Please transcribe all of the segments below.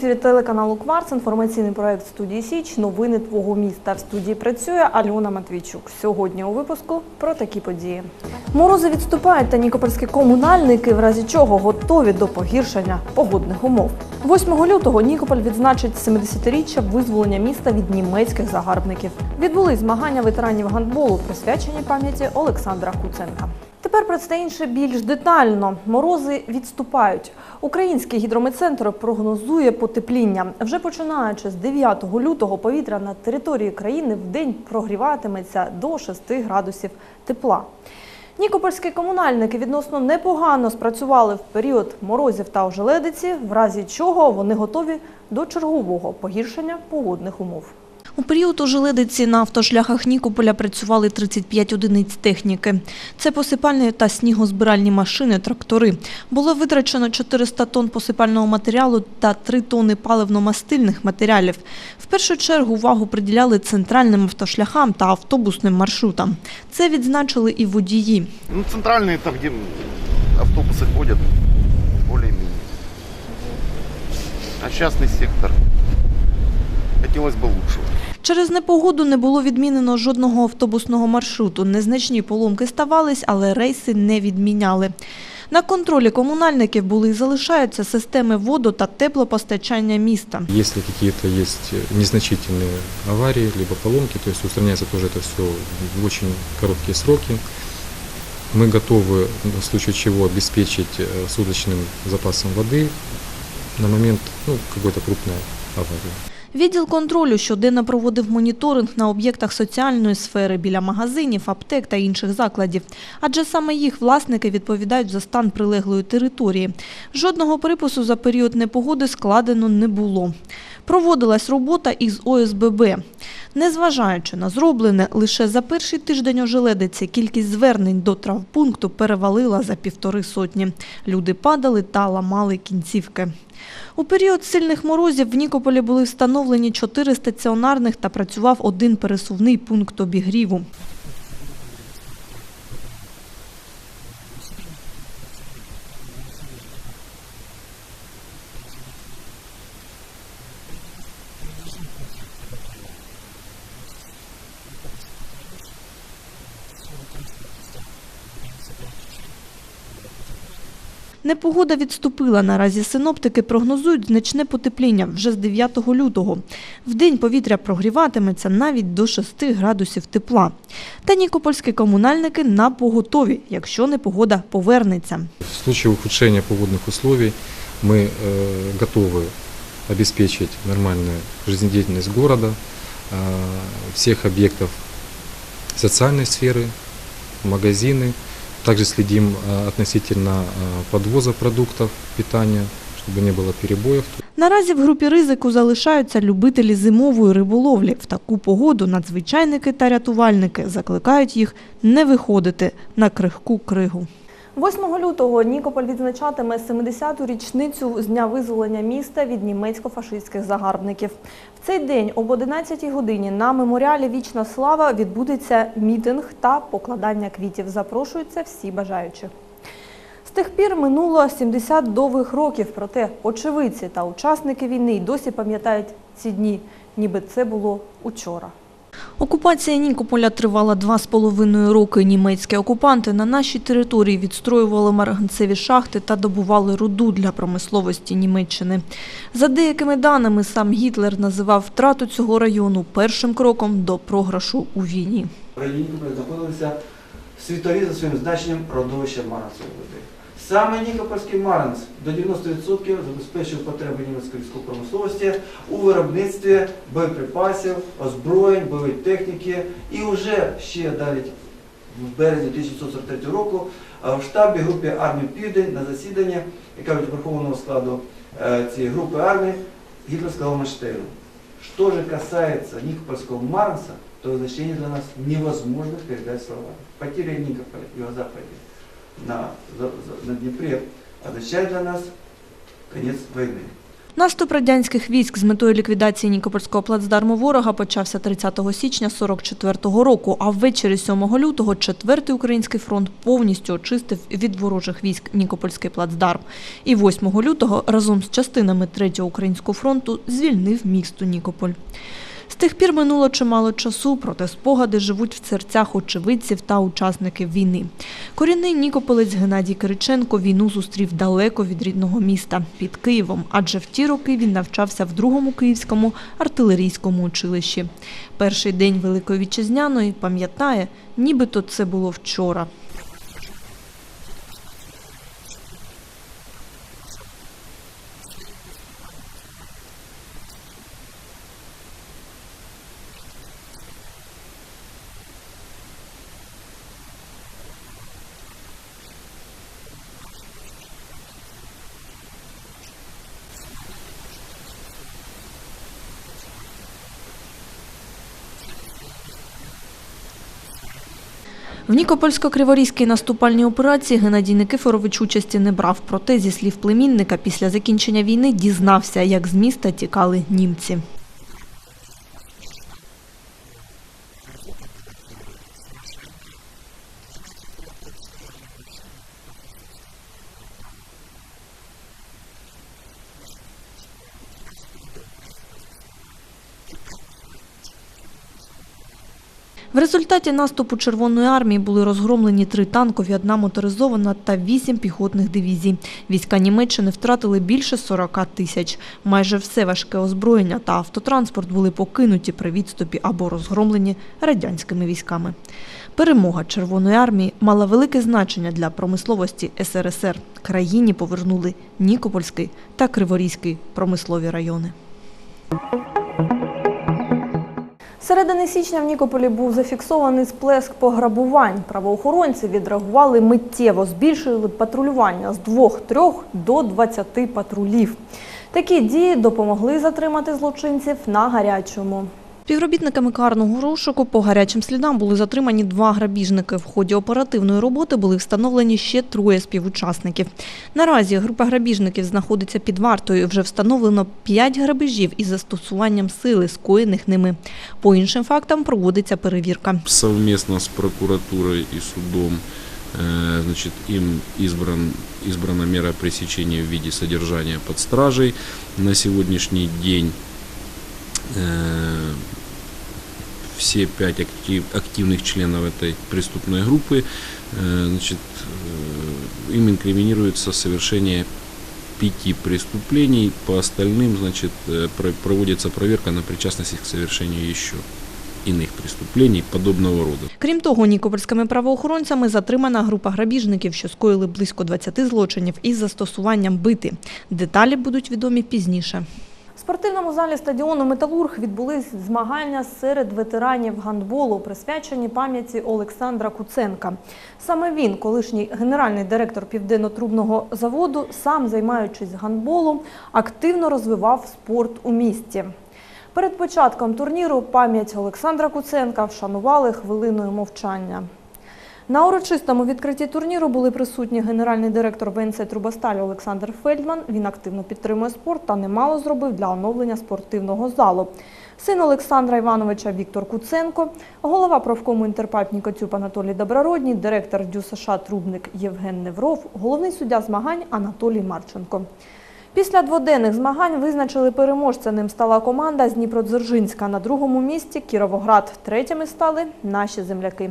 Ефірі телеканалу Кварц. Інформаційний проект студії Січ. Новини твого міста. В студії працює Альона Матвійчук. Сьогодні у випуску про такі події. Морози відступають та нікопольські комунальники, в разі чого готові до погіршення погодних умов. 8 лютого Нікополь відзначить 70-річчя визволення міста від німецьких загарбників. Відбулись змагання ветеранів гандболу, присвячені пам'яті Олександра Куценка. Тепер про це інше більш детально. Морози відступають. Український гідрометцентр прогнозує потепління. Вже починаючи з 9 лютого повітря на території країни в день прогріватиметься до 6 градусів тепла. Нікопольські комунальники відносно непогано спрацювали в період морозів та ожеледиці, в разі чого вони готові до чергового погіршення погодних умов. У період ожеледиці на автошляхах Нікополя працювали 35 одиниць техніки. Це посипальні та снігозбиральні машини, трактори. Було витрачено 400 тонн посипального матеріалу та 3 тонни паливно-мастильних матеріалів. В першу чергу увагу приділяли центральним автошляхам та автобусним маршрутам. Це відзначили і водії. Ну, центральные, там, где автобусы ходят, более-менее. А частный сектор хотелось бы лучшего. Через непогоду не було відмінено жодного автобусного маршруту. Незначні поломки ставались, але рейси не відміняли. На контролі комунальників були і залишаються системи воду та теплопостачання міста. Если какие-то есть незначительные аварии, либо поломки, то есть устраняется тоже это все в очень короткие сроки. Мы готовы в случае чего обеспечить э, суточным запасом воды на момент ну, какой-то крупной аварии. Відділ контролю щоденно проводив моніторинг на об'єктах соціальної сфери біля магазинів, аптек та інших закладів, адже саме їх власники відповідають за стан прилеглої території. Жодного припису за період непогоди складено не було. Проводилась робота із ОСББ. Незважаючи на зроблене, лише за перший тиждень ожеледиці кількість звернень до травпункту перевалила за півтори сотні. Люди падали та ламали кінцівки. У період сильних морозів в Нікополі були встановлені чотири стаціонарних та працював один пересувний пункт обігріву. Непогода відступила. Наразі синоптики прогнозують значне потепління вже з 9 лютого. Вдень повітря прогріватиметься навіть до 6 градусів тепла. Та нікопольські комунальники на поготові, якщо непогода повернеться. В случае ухудшения погодных условий мы э, готовы обеспечить нормальную жизнедеятельность города, э, всех объектов социальной сферы, магазины. Также следим э, относительно э, подвоза продуктов питания, чтобы не было перебоев. Наразі в групі ризику залишаються любителі зимової риболовлі. В таку погоду надзвичайники та рятувальники закликають їх не виходити на крихку кригу. 8 лютого Нікополь відзначатиме 70-ту річницю з дня визволення міста від німецько-фашистських загарбників. В цей день об 11-й годині на меморіалі Вічна слава відбудеться мітинг та покладання квітів. Запрошуються всі бажаючі. З тих пір минуло 70 довгих років, проте очевидці та учасники війни й досі пам'ятають ці дні, ніби це було учора. Окупація Нікополя тривала два з половиною роки. Німецькі окупанти на нашій території відстроювали марганцеві шахти та добували руду для промисловості Німеччини. За деякими даними, сам Гітлер називав втрату цього району першим кроком до програшу у війні. В районі Нікополя знаходилися світові за своїм значенням родовища Марганцевої води. Саме Нікопольський Марганц до 90% забезпечив потреби німецької військової промисловості у виробництві боєприпасів, озброєнь, бойової техніки. І вже ще далі в березні 1943 року е, в штабі групи армії Південь на засіданні, яка від верховного складу е, цієї групи армії, Гітлер сказав Манштейну, Что же касается Никопольского Марса, то значение для нас невозможно передать словами. Потеря Никополя, юго-западе, на, на Днепре, означает для нас конец войны. Наступ радянських військ з метою ліквідації Нікопольського плацдарму ворога почався 30 січня 44-го року, а ввечері 7 лютого 4-й Український фронт повністю очистив від ворожих військ Нікопольський плацдарм. І 8 лютого разом з частинами 3-го Українського фронту звільнив місто Нікополь. Тих пір минуло чимало часу, проте спогади живуть в серцях очевидців та учасників війни. Корінний нікополець Геннадій Кириченко війну зустрів далеко від рідного міста під Києвом, адже в ті роки він навчався в другому київському артилерійському училищі. Перший день Великої Вітчизняної пам'ятає, нібито це було вчора. В Нікопольсько-Криворізькій наступальній операції Геннадій Никифорович участі не брав. Проте, зі слів племінника, після закінчення війни дізнався, як з міста тікали німці. Результаті наступу Червоної армії були розгромлені три танкові, одна моторизована та вісім піхотних дивізій. Війська Німеччини втратили більше 40 тисяч. Майже все важке озброєння та автотранспорт були покинуті при відступі або розгромлені радянськими військами. Перемога Червоної армії мала велике значення для промисловості СРСР. Країні повернули Нікопольський та Криворізький промислові райони. Середини січня в Нікополі був зафіксований сплеск пограбувань. Правоохоронці відреагували миттєво, збільшили патрулювання з 2-3 до 20 патрулів. Такі дії допомогли затримати злочинців на гарячому. Співробітниками карного розшуку по гарячим слідам були затримані два грабіжники. В ході оперативної роботи були встановлені ще троє співучасників. Наразі група грабіжників знаходиться під вартою. Вже встановлено п'ять грабежів із застосуванням сили, скоєних ними. По іншим фактам проводиться перевірка. совместно с прокуратурой и судом э, значит, им избран, избрана мера пресечения в виде содержания под стражей. На сегодняшний день все пять актив, активных членов этой преступной группы э, значит, э, им инкриминируется совершение пяти преступлений. По остальным значит, э, про- проводится проверка на причастность их к совершению еще иных преступлений подобного рода. Крім того, нікопольськими правоохоронцями затримана група грабіжників, що скоїли близько 20 злочинів із застосуванням бити. Деталі будуть відомі пізніше. Спортивному залі стадіону Металург відбулись змагання серед ветеранів гандболу, присвячені пам'яті Олександра Куценка. Саме він, колишній генеральний директор південно-трубного заводу, сам займаючись гандболом, активно розвивав спорт у місті. Перед початком турніру пам'ять Олександра Куценка вшанували хвилиною мовчання. На урочистому відкритті турніру були присутні генеральний директор ВНЦ Трубосталь Олександр Фельдман. Він активно підтримує спорт та немало зробив для оновлення спортивного залу. син Олександра Івановича Віктор Куценко, голова профкому Інтерпайп Нікоцюб Анатолій Доброродній, директор ДЮСШ США Трубник Євген Невров, головний суддя змагань Анатолій Марченко. Після дводенних змагань визначили переможця. Ним стала команда з Дніпродзержинська. На другому місці Кіровоград. Третіми стали наші земляки.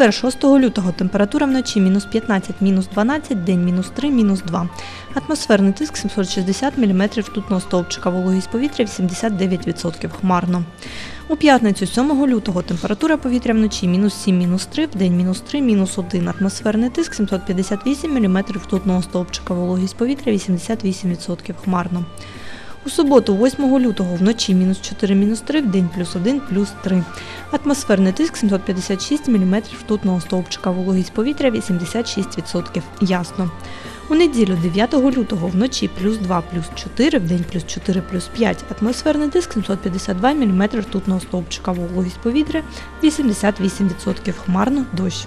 Четвер, 6 лютого, температура вночі мінус 15, мінус 12, день мінус 3, мінус 2. Атмосферний тиск 760 мм ртутного стовпчика, вологість повітря 89%, хмарно. У п'ятницю, 7 лютого, температура повітря вночі мінус 7, мінус 3, в день мінус 3, мінус 1. Атмосферний тиск 758 мм ртутного стовпчика, вологість повітря 88%, хмарно. У суботу, 8 лютого, вночі мінус 4, мінус 3, в день плюс 1, плюс 3. Атмосферний тиск 756 мм ртутного стовпчика, вологість повітря 86%. Ясно. У неділю 9 лютого вночі плюс 2, плюс 4, в день плюс 4, плюс 5. Атмосферний тиск 752 мм ртутного стовпчика, вологість повітря 88%. Хмарно, дощ.